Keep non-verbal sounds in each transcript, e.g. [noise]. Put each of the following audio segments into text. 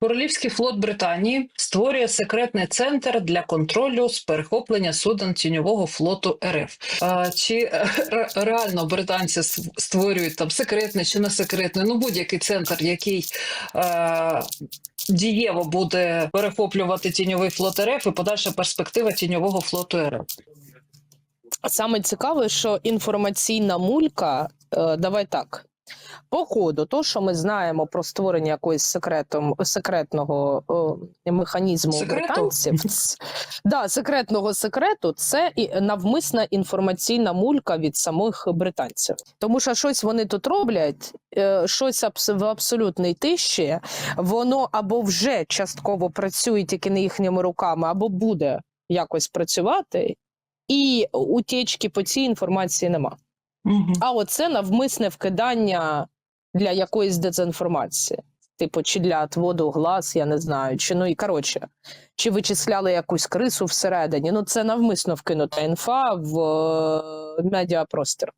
Королівський флот Британії створює секретний центр для контролю з перехоплення суден тіньового флоту РФ. А, чи е, реально британці створюють там секретний чи не секретний? Ну будь-який центр, який е, дієво буде перехоплювати тіньовий флот РФ і подальша перспектива тіньового флоту РФ. Саме цікаве, що інформаційна мулька, е, давай так. По ходу, то, що ми знаємо про створення якогось секретом, секретного е, механізму Секрету? британців, [laughs] да, секретного секрету, це і навмисна інформаційна мулька від самих британців. Тому що щось вони тут роблять, е, щось абс- в абсолютній тиші, воно або вже частково працює тільки не їхніми руками, або буде якось працювати, і утічки по цій інформації нема. Угу. А оце навмисне вкидання для якоїсь дезінформації. Типу, чи для отводу глаз, я не знаю, чи ну і коротше, чи вичисляли якусь крису всередині. Ну, це навмисно вкинута інфа в е, медіапростір.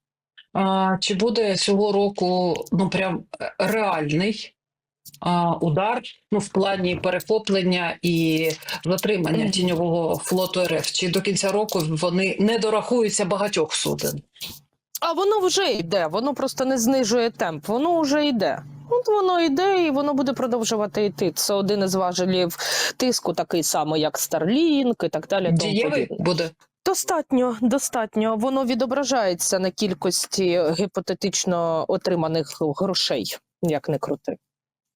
А, чи буде цього року ну прям е, реальний а, удар ну, в плані перехоплення і затримання тіньового флоту РФ? Чи до кінця року вони не дорахуються багатьох суден? А воно вже йде, воно просто не знижує темп, воно вже йде. От воно йде і воно буде продовжувати йти. Це один із важелів тиску, такий самий, як Starlink і так далі. Дієвий буде? Достатньо, достатньо. Воно відображається на кількості гіпотетично отриманих грошей, як не крути.